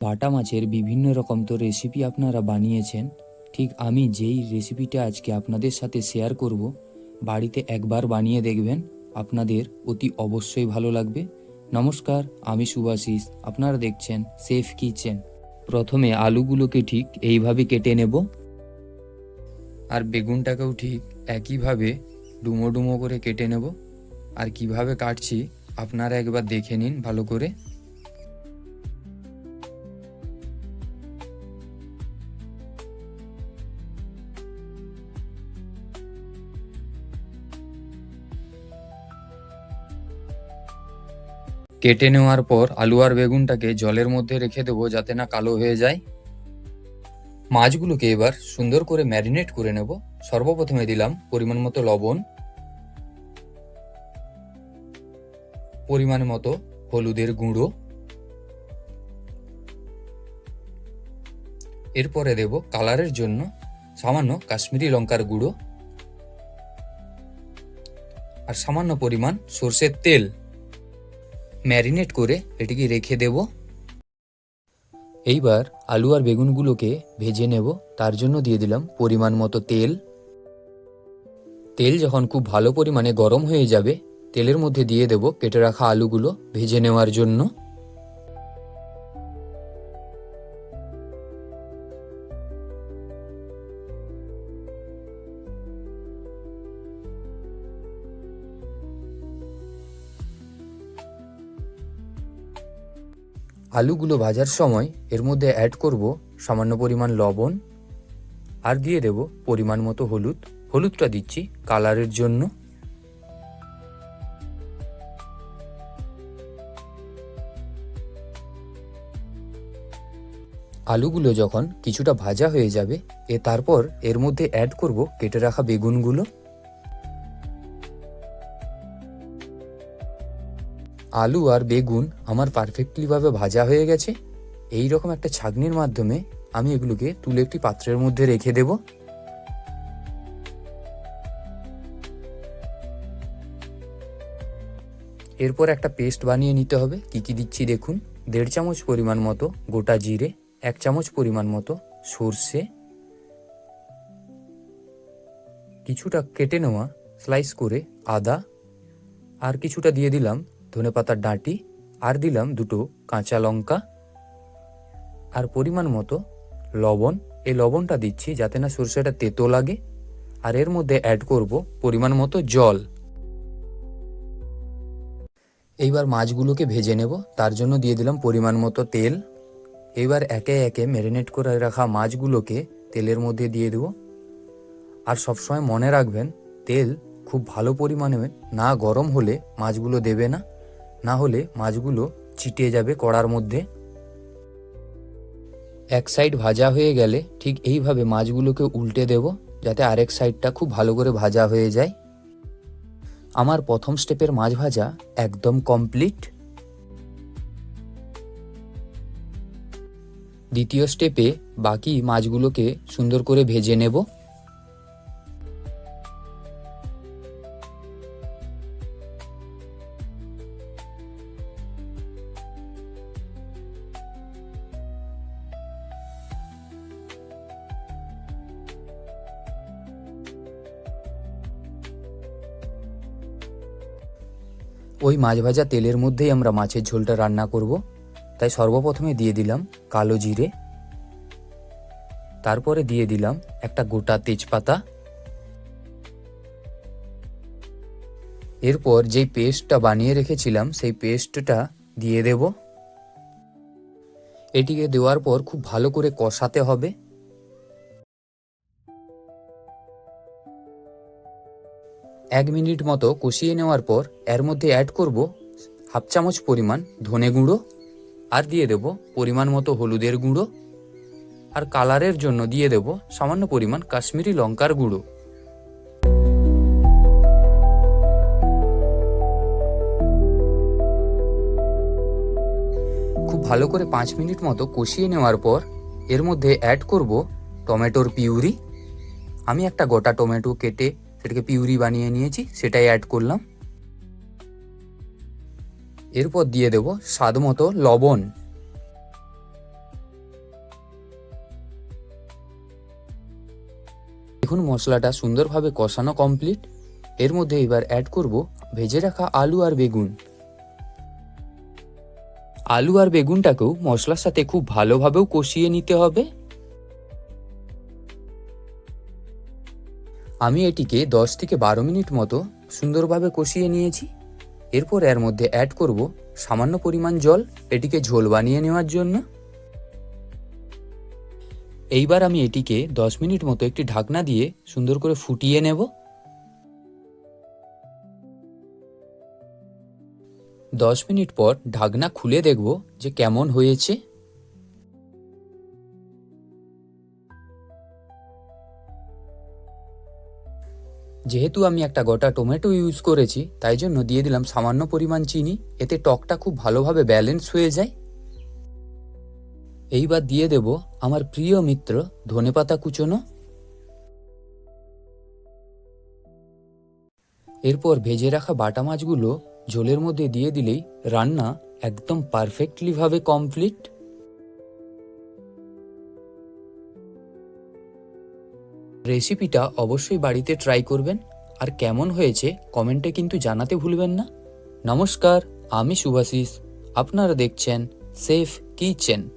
বাটা মাছের বিভিন্ন রকম তো রেসিপি আপনারা বানিয়েছেন। ঠিক আমি যেই রেসিপিটা আজকে আপনাদের সাথে শেয়ার করব, বাড়িতে একবার বানিয়ে দেখবেন, আপনাদের অতি অবশ্যই ভালো লাগবে। নমস্কার, আমি সুভাশিস আপনারা দেখছেন সেফ কিচেন প্রথমে আলুগুলোকে ঠিক এইভাবে কেটে নেব। আর বেগুনটাকেও ঠিক একইভাবে ডুমো ডুমো করে কেটে নেব। আর কীভাবে কাটছি, আপনারা একবার দেখে নিন ভালো করে। কেটে নেওয়ার পর আলু আর বেগুনটাকে জলের মধ্যে রেখে দেবো যাতে না কালো হয়ে যায়। মাছগুলোকে এবার সুন্দর করে ম্যারিনেট করে নেব। সর্বপ্রথমে দিলাম পরিমাণ মতো লবণ। পরিমাণ মতো হলুদের গুঁড়ো। এরপরে দেব কালারের জন্য সামান্য কাশ্মীরি লঙ্কার গুঁড়ো। আর সামান্য পরিমাণ সর্ষের তেল। ম্যারিনেট করে এটিকে রেখে দেব। এইবার আলু আর বেগুনগুলোকে ভেজে নেব। তার জন্য দিয়ে দিলাম পরিমাণ মতো তেল। তেল যখন খুব ভালো পরিমাণে গরম হয়ে যাবে, তেলের মধ্যে দিয়ে দেব কেটে রাখা আলুগুলো ভেজে নেওয়ার জন্য। আলুগুলো ভাজার সময় এর মধ্যে অ্যাড করব সামান্য পরিমাণ লবণ আর দিয়ে দেব পরিমাণ মতো হলুদ। হলুদটা দিচ্ছি কালারের জন্য। আলুগুলো যখন কিছুটা ভাজা হয়ে যাবে, এ তারপর এর মধ্যে অ্যাড করব কেটে রাখা বেগুনগুলো। আলু আর বেগুন আমার পারফেক্টলিভাবে ভাজা হয়ে গেছে। এই রকম একটা ছাগনির মাধ্যমে আমি এগুলোকে তুলে একটি পাত্রের মধ্যে রেখে দেব। এরপর একটা পেস্ট বানিয়ে নিতে হবে। কি কি দিচ্ছি দেখুন। দেড় চামচ পরিমাণ মতো গোটা জিরে, এক চামচ পরিমাণ মতো সর্ষে। কিছুটা কেটে নেওয়া স্লাইস করে আদা। আর কিছুটা দিয়ে দিলাম ধনে পাতার ডাঁটি, আর দিলাম দুটো কাঁচা লঙ্কা। আর পরিমাণ মতো লবণ, এই লবণটা দিচ্ছি যাতে না সরষেটা তেতো লাগে। আর এর মধ্যে অ্যাড করব পরিমাণ মতো জল। এইবার মাছগুলোকে ভেজে নেব, তার জন্য দিয়ে দিলাম পরিমাণ মতো তেল। এবার একে একে ম্যারিনেট করে রাখা মাছগুলোকে তেলের মধ্যে দিয়ে দেব। আর সবসময় মনে রাখবেন, তেল খুব ভালো পরিমাণে না গরম হলে মাছগুলো দেবে না। না হলে মাছগুলো চিটে যাবে কড়ার মধ্যে। এক সাইড ভাজা হয়ে গেলে ঠিক এইভাবে মাছগুলোকে উল্টে দেব যাতে আরেক সাইডটা খুব ভালো করে ভাজা হয়ে যায়। আমার প্রথম স্টেপের মাছ ভাজা একদম কমপ্লিট। দ্বিতীয় স্টেপে বাকি মাছগুলোকে সুন্দর করে ভেজে নেব। ওই মাছ ভাজা তেলের মধ্যেই আমরা মাছের ঝোলটা রান্না করব। তাই সর্বপ্রথমে দিয়ে দিলাম কালো জিরে। তারপরে দিয়ে দিলাম একটা গোটা তেজপাতা। এরপর যেই পেস্টটা বানিয়ে রেখেছিলাম, সেই পেস্টটা দিয়ে দেব। এটিকে দেওয়ার পর খুব ভালো করে কষাতে হবে। এক মিনিট মতো কষিয়ে নেওয়ার পর এর মধ্যে অ্যাড করব হাফ চামচ পরিমাণ ধনে গুঁড়ো আর দিয়ে দেব পরিমাণ মতো হলুদের গুঁড়ো। আর কালারের জন্য দিয়ে দেব সামান্য পরিমাণ কাশ্মীরি লঙ্কার গুঁড়ো। খুব ভালো করে পাঁচ মিনিট মতো কষিয়ে নেওয়ার পর এর মধ্যে অ্যাড করব টমেটোর পিউরি। আমি একটা গোটা টমেটো কেটে সেটাকে পিউরি বানিয়ে নিয়েছি, সেটাই অ্যাড করলাম। এরপর দিয়ে দেব স্বাদ মতো লবণ। দেখুন মশলাটা সুন্দরভাবে কষানো কমপ্লিট এর মধ্যে এবার অ্যাড করব ভেজে রাখা আলু আর বেগুন। আলু আর বেগুনটাকেও মশলার সাথে খুব ভালোভাবেও কষিয়ে নিতে হবে। আমি এটিকে দশ থেকে বারো মিনিট মতো সুন্দরভাবে কষিয়ে নিয়েছি। এরপর এর মধ্যে অ্যাড করব সামান্য পরিমাণ জল এটিকে ঝোল বানিয়ে নেওয়ার জন্য। এইবার আমি এটিকে দশ মিনিট মতো একটি ঢাকনা দিয়ে সুন্দর করে ফুটিয়ে নেব। দশ মিনিট পর ঢাকনা খুলে দেখব যে কেমন হয়েছে। যেহেতু আমি একটা গোটা টমেটো ইউজ করেছি, তাই জন্য দিয়ে দিলাম সামান্য পরিমাণ চিনি। এতে টকটা খুব ভালোভাবে ব্যালেন্স হয়ে যায়। এইবার দিয়ে দেব আমার প্রিয় মিত্র ধনেপাতা কুচোনো। এরপর ভেজে রাখা বাটা মাছগুলো ঝোলের মধ্যে দিয়ে দিলেই রান্না একদম পারফেক্টলি ভাবে কমপ্লিট রেসিপিটা অবশ্যই বাড়িতে ট্রাই করবেন। আর কেমন হয়েছে কমেন্টে কিন্তু জানাতে ভুলবেন না। নমস্কার, আমি শুভাশিস। আপনারা দেখছেন সেফ কিচেন